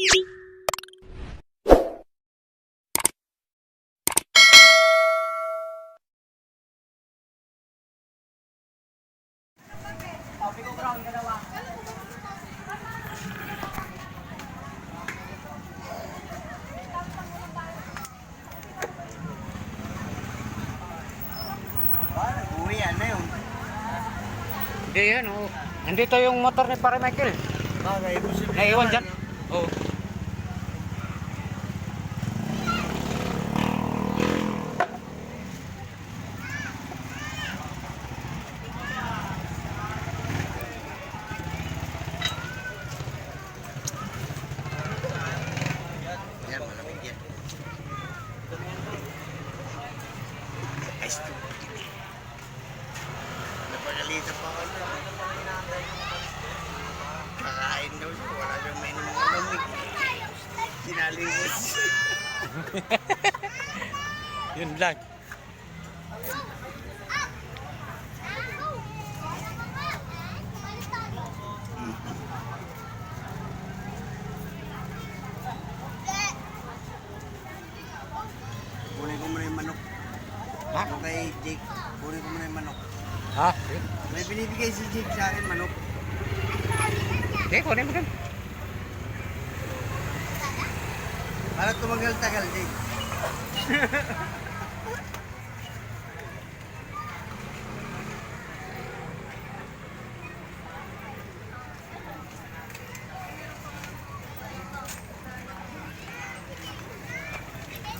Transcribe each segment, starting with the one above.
Ano? Hindi yan, oh. Nandito yung motor ni Pare Michael. Posible. Naiwan dyan. Oh. Yan, malamig yan. Ice to. Napagalitan pa ako na. Kakain daw siya. Wala siyang may malamig. Sinalimos. Yun lang. Kunin ko muna yung manok. Ha? Kay Jake. Kunin ko muna yung manok. Ha? May binibigay si Jake sa akin manok. Hindi, kunin mo dun. Para tumagal-tagal, Jake.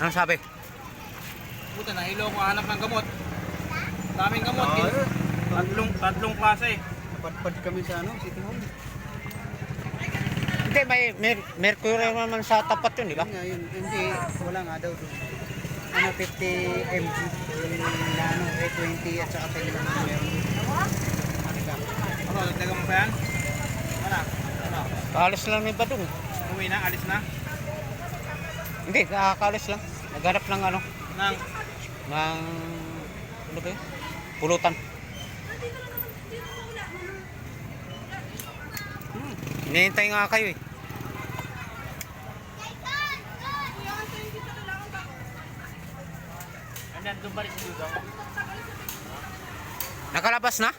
Anong sabi? Puta, nahilo ko hanap ng gamot. Daming gamot. Oo. eh. Tatlong, tatlong klase. Napadpad kami sa ano, City Hall. Hindi, may mer mercury naman sa tapat yun, di ba? Yun yun. Hindi, wala nga daw doon. Ano, 50 mg. Yung ano, A20 at saka 10 lang ang meron. Ano dagdagan mo pa yan? Ano? Ano? Kaalis lang ni Badong. Uwi na, alis na. Hindi, nakakaalis lang. Naghanap ng ano, Nang, ng... Ano ba yun? Pulutan. Hmm. Hinihintay nga kayo eh. andun pa rin si Dudong. Nakalabas na?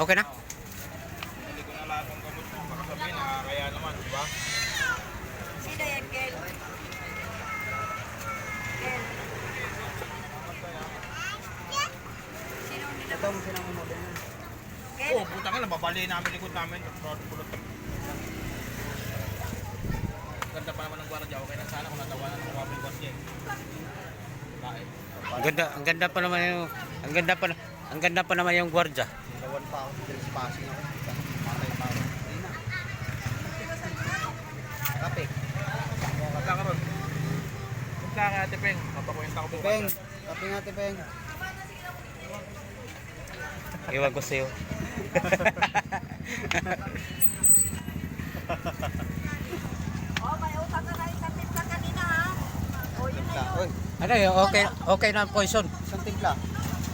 Okay na? Hindi ko na lahat ng gamot mo. Baka sabihin, nakakaya naman, di ba? Sino yan, Kel? Ito mo model na. Oo, puta ka, nababali namin likod namin. Pulot, pulot. Ganda pa naman ng gwardiya. Okay na sana kung natawanan ng mga gwardiya. Bakit? Ang ganda, ang ganda pa naman yung... Ang ganda pa, ang ganda pa naman yung gwardya. Lawan pa ako. Dahil sa passing ako. Matay pa ako. Na. Kape. Punta ka ron. Punta ka, Ate Peng. Papakwenta ko bukas. Peng. Kape nga, Peng. Iwan ko sa'yo. Oh, may utang ka na isang timpla kanina, ha? Oh, yun na yun. Ano yun? Okay, okay na ang poison. isang timpla.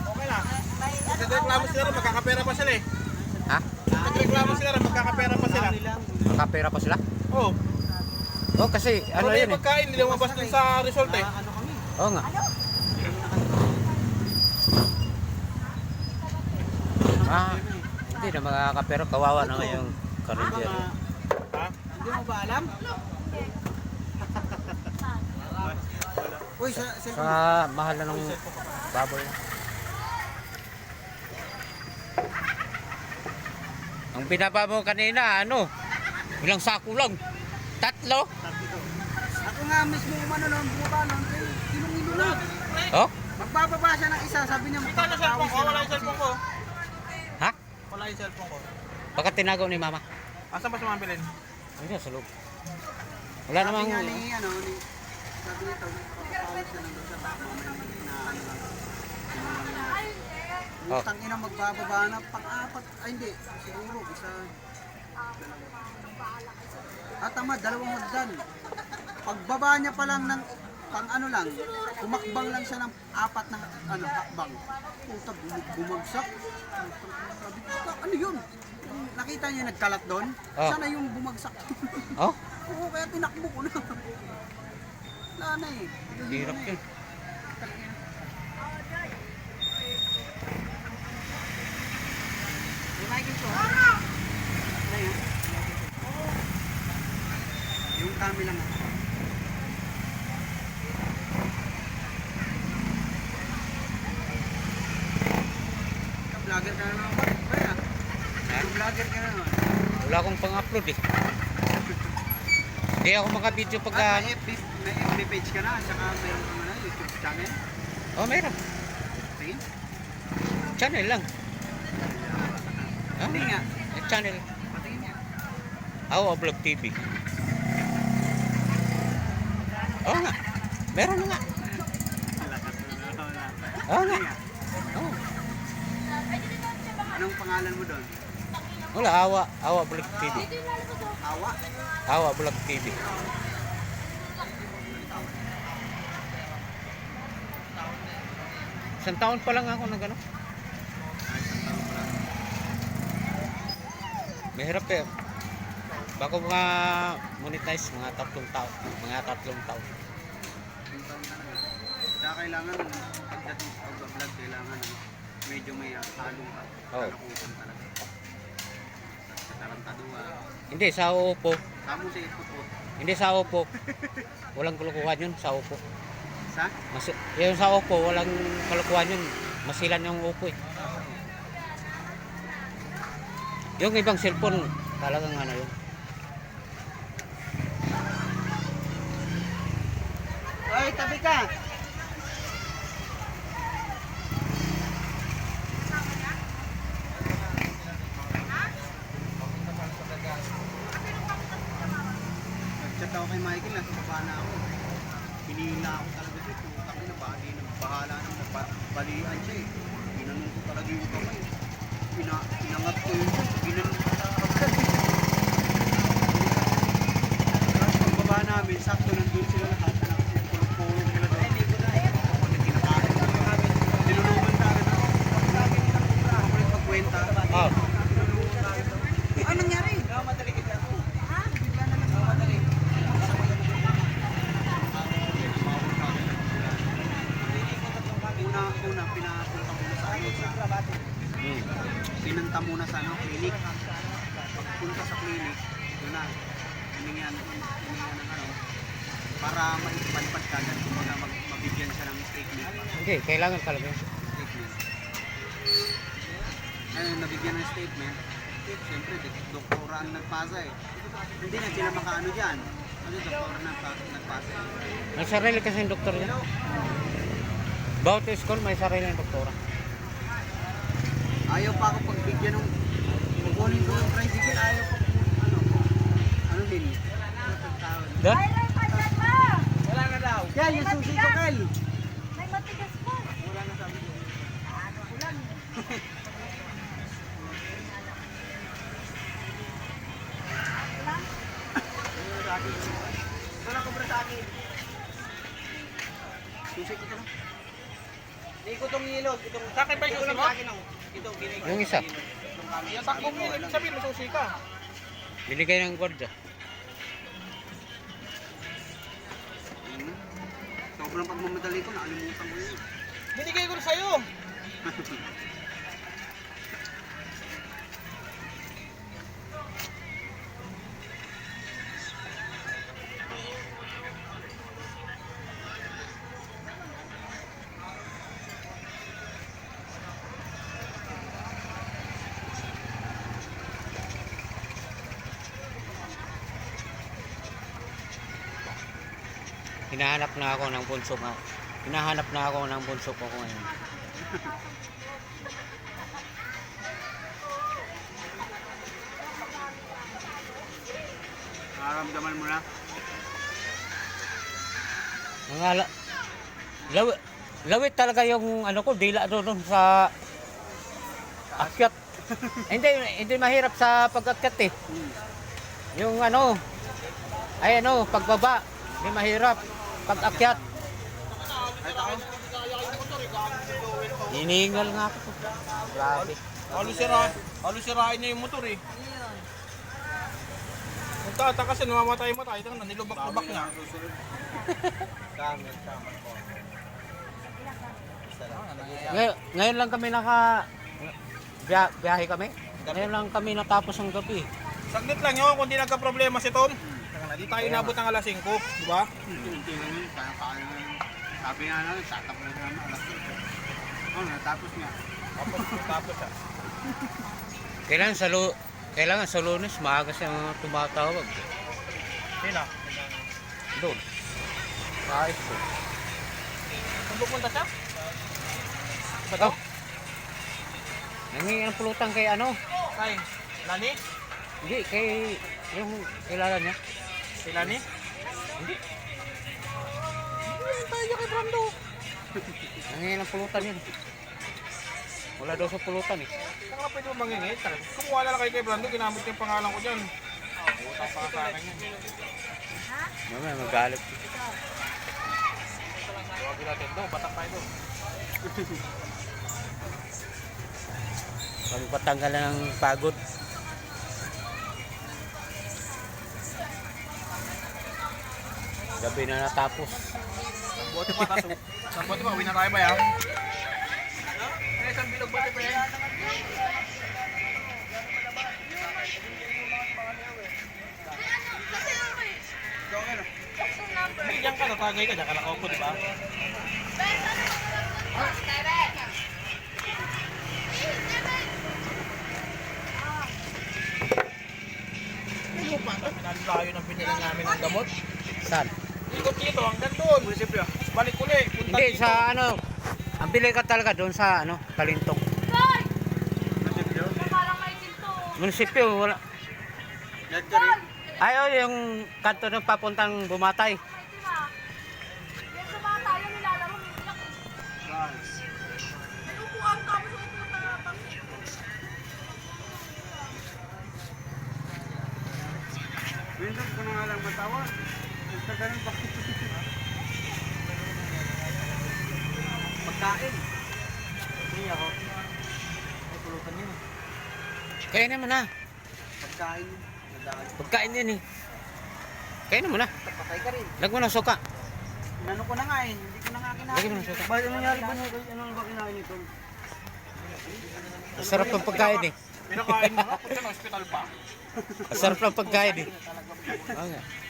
Okay na. May ano Nagreklamo sila rin, magkakapera pa sila eh. Ha? Nagreklamo sila rin, magkakapera pa sila. Makapera pa sila? Oo. Oh, kasi ano Ano yun eh. pagkain, hindi lumabas din sa result eh. Ano kami? Oo nga. Ah, hindi na makakapera. Kawawa naman yung karinderyo. Ha? Hindi mo ba alam? Uy, sa, sa, Sa mahal na ng baboy. Ang binaba mo kanina, ano? Ilang sako lang? Tatlo? Ako nga mismo umano noon, bumaba kay kilong-ilo na. Oh? Magbababa siya ng isa, sabi niya Ito na cellphone ko, wala yung cellphone ko. Wala yung cellphone ko. Baka tinagaw ni mama. Asan ba sumambilin? Hindi, sa loob. Wala Sabi namang... nga ni, ano, ni, sabi niya ito, papapawis siya nandun sa may na ano lang. Oh. Utang ina magbababa na pang-apat, ay hindi, siguro, isa. Ah, tama, dalawang hagdan. Pagbaba niya pa lang ng pang ano lang, umakbang lang siya ng apat na ano, hakbang. Puta, bum- bumagsak. Sabi ko, "Ah, ano yun? Nakita niya nagkalat doon? Oh. Sana yung bumagsak. Oh? Oo, kaya tinakbo ko na. Wala na eh. Hirap yun? Yung kami lang ako. Vlogger ka na naman. Wala akong pang-upload eh. Hindi ako makabideo Ah, pagka... may FB, may FB page ka na, saka meron ka na YouTube channel. Oh, meron. Sige. Channel lang. Ah, Hindi nga. eh, channel. Patingin nga. Ako, Vlog TV. Oo nga. Meron nga. Oo nga. Sige nga. Anong pangalan mo doon? Wala, Awa. Awa Vlog TV. Awa? Awa Vlog TV. Isang taon pa lang ako na gano'n. Mahirap eh. Bago mga monetize, mga tatlong taon. Mga tatlong taon. Kaya kailangan, pagdating sa pag-vlog, kailangan ano, medyo may halong ka. Oo. Kalakutan talaga. Sa. Hindi, sa Oppo. Tamo sa ipupot. Hindi sa Oppo. Walang kulukuhan yun sa Oppo. Sa? Mas, yung sa Oppo, walang kulukuhan yun. Masilan yung Oppo eh. Yung ibang cellphone, talagang ano yun. Oy, tabi ka! Nag-chat ako kay Michael, nasa baba na ako. Hinihila ako talaga siya. Putang ina, bali na bahala na balian siya eh. Ginanong ko talaga yung kamay. Ina, inangat ko yun. Ginanong ko sa agad. Tapos pagbaba namin, sakto nandun sila lahat. Pulong-pulong sila doon. Kapag kinakain ko namin, tinulungan sa akin ako. Lagi nilang kumra. Ako ulit magkwenta. Oh. Tinulungan sa akin. Ano nangyari? Madali kita. Ha? Bigla na lang. Madali. Una, una, pinapunta muna sa ano, sa Hmm. pinunta muna sa ano, clinic. Pagpunta sa clinic, doon na, hiningan, hiningan ng ano, para dyan, kung mag, mabigyan siya ng statement. Hindi, kailangan talaga yun. statement. Ngayon, nabigyan ng statement, siyempre, di- doktora ang nagpasa eh. Hindi na sila makaano dyan. Ano, doktora na nagpa- nagpasa eh. May sarili kasi yung doktor niya. Bawat school may sarili ng doktora. Ayaw pa ako pagbigyan ng kukunin ko yung tricycle, ayaw pa ano, ano din. Doon? Wala na daw. Yan, yung Kel. May matigas pa. Wala na sabi ko. Ulan. Wala ko bro sa akin. Susi ko to. Hindi ko itong ilog. Itong, Sa akin ba yung ito susi mo? Itong ginagawa. Yung isa. Yan takbo mo, ibig sabihin, masusi ka. Binigay ng gwardiya. Hmm. Sobrang pagmamadali ko, nakalimutan ko yun. Binigay ko na sa'yo. Hinahanap na ako ng bunso ko. Hinahanap na ako ng bunso ko ngayon. Nararamdaman mo na. Mga la, lawit, lawit talaga yung ano ko, dila doon doon sa akyat. hindi, hindi mahirap sa pag-akyat eh. Hmm. Yung ano, ay ano, pagbaba, hindi mahirap. Pag-akyat, hinihingal nga ako. Grabe. Halos sira, halos sirain niya yung motor eh. Tata kasi namamatay mo tayo. Na, nilubak-lubak nga. Camel, camel ko. Isa lang. Ngayon, ngayon lang kami naka biya, biyahe kami. Ngayon lang kami natapos ang gabi. Saglit lang yun, kung di nagka-problema si Tom. Di tayo nabot ng alas 5, di ba? Hindi na yun, kaya paano na yun. Sabi nga namin, tatapos na namin alas 5. Oh, natapos nga. Tapos, tapos ah. Kailangan sa lu kailangan sa lunes maaga siyang tumatawag. Sino? Doon. Sa high school. Saan pupunta siya? Ikaw? Nangingi ng pulutan kay ano? Kay Lani? Hindi, kay yung kilala niya. Si Lani? Hindi. tayo kay Brando. Nangingi ng pulutan yun. Wala daw sa pulutan eh. Saan ka pwede mo mangingit? Kumuha na lang kayo kay Brando, ginamit yung pangalan ko dyan. Buta pa sa akin yan. Mamaya magalit. Tawagin natin doon, batak tayo doon. Pagpatanggal ng pagod. Gabi na natapos. Ang bote pa, kaso. Ang bote pa, uwi na tayo ba yan? Eh, isang bilog bote pa yan. Diyan ka, natagay ka, diyan ka di ba? Mo pa, pinalayo ng pinila namin ng gamot. Saan? Ikot dito, hanggang doon. Munisipyo. Balik uli, punta Hindi, dito. sa ano. Ang bili ka talaga doon sa ano, Kalintong. Parang may ginto. Munisipyo, wala. Rin. Ayaw yung kanto ng papuntang Bumatay. Ba? Pagkain. Hindi ako. Ay, pulutan yun. Kaya naman na. Pagkain. Nadaan. Pagkain yan eh. Kaya naman na. Patay ka rin. Lagyan mo ng suka. Inano ko na nga eh. Hindi ko na nga kinain. Lagyan mo ng suka. Bakit ano nangyari ba nyo? Ano ba kinain ito? Ang sarap ng pagkain eh. Pinakain mo nga, punta ng hospital pa. Ang sarap ng pagkain eh. Oo nga.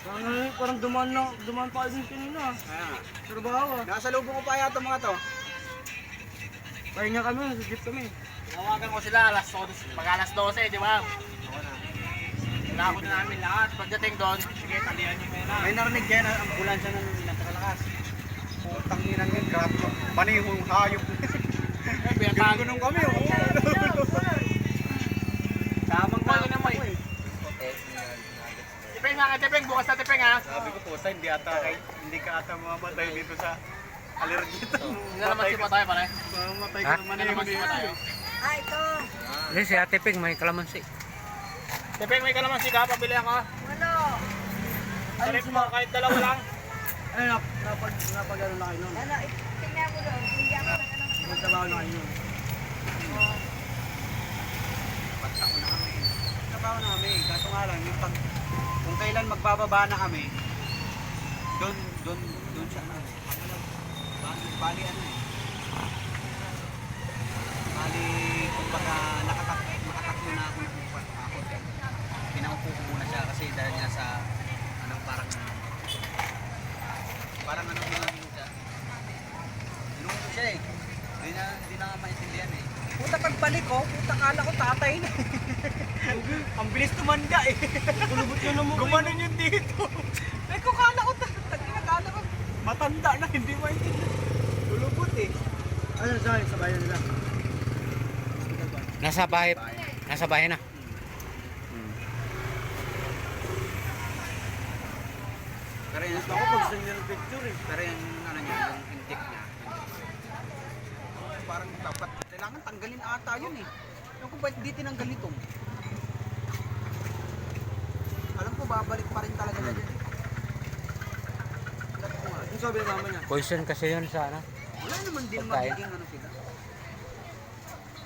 Ano, parang dumaan na, dumaan pa din kanina. Ah. Trabaho ah. Nasa lubong ko pa yata mga to. Pahinga kami, sa jeep kami. Tinawagan ko sila alas 12, pag alas 12, di ba? Kailangan ko na namin lahat. Pagdating doon, sige, talihan nyo muna. May narinig kayo na ambulansya na napakalakas. Putang ina ng grab. Panihong hayop. Eh, binatahan Gunong kami oh. Tamang Wala na may. eh. Tipeng nga, tipeng, bukas na tipeng ha. Sabi ko po, hindi ata kay, hindi ka ata mamamatay dito sa allergy to. Nalaman si tayo pare. Mamamatay Ha? ka naman Nalaman si dito. tayo. Ah, ito. Hindi, si Ate Ping may kalamansi. Tipeng, may kalamansi ka, pabili ako. Wala. Sarip mo, kahit dalawa lang. Ay, nap, napag, napag ano na kayo nun. Ano, eh, tingnan mo doon. Hindi ako nag ano. Magtrabaho na kayo nun. Pagtako na kami. Trabaho na kami. Kaso nga lang, yung pag, kung kailan magbababa na kami, doon, doon, doon sa ano. Bali, bali ano eh. Bali, kumbaga, nakatak, nakatakbo na ako ng upat ako. Pinaupo ko muna siya kasi dahil nga sa, ano, parang, parang ano lang siya. Tinungko siya eh. Hindi na, hindi na maintindihan eh. Puta pagbalik ko, puta kala ko tatay na. Ang bilis tumanda eh. Kulubot yun naman. Gumanon yun dito. Ay ko kala ko tatay na kala ko. Matanda na, hindi maintindihan. Kulubot eh. Ano sa sa bayan nila? Nasa bahay. Nasa bahay na. Pero yung ako pag gusto niya ng picture eh. Pero yung ano niya, yung intik niya. Parang dapat, kailangan tanggalin ata yun eh. Yung kung ba't di tinanggal nito? Alam ko babalik pa rin talaga na dyan. Yung sabi ng mama niya, Poison kasi yun sa ano. wala naman din Pagkain. magiging ano sila.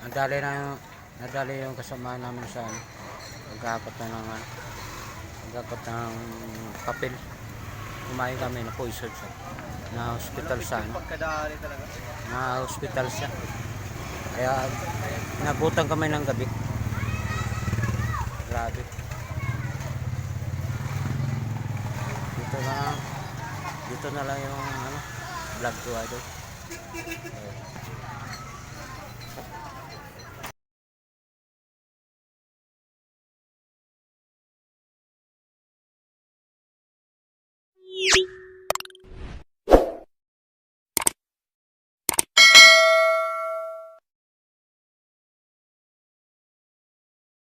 Nadali na yung, nadali yung kasama namin sa ano. Pagkakot na ng ano, pagkakot ng papel. Kumain kami na poison siya. Na hospital sa ano. Pagkadali talaga. Na hospital siya. Kaya nabutan kami ng gabi. Grabe. Dito na dito na lang yung ano, vlog ko idol.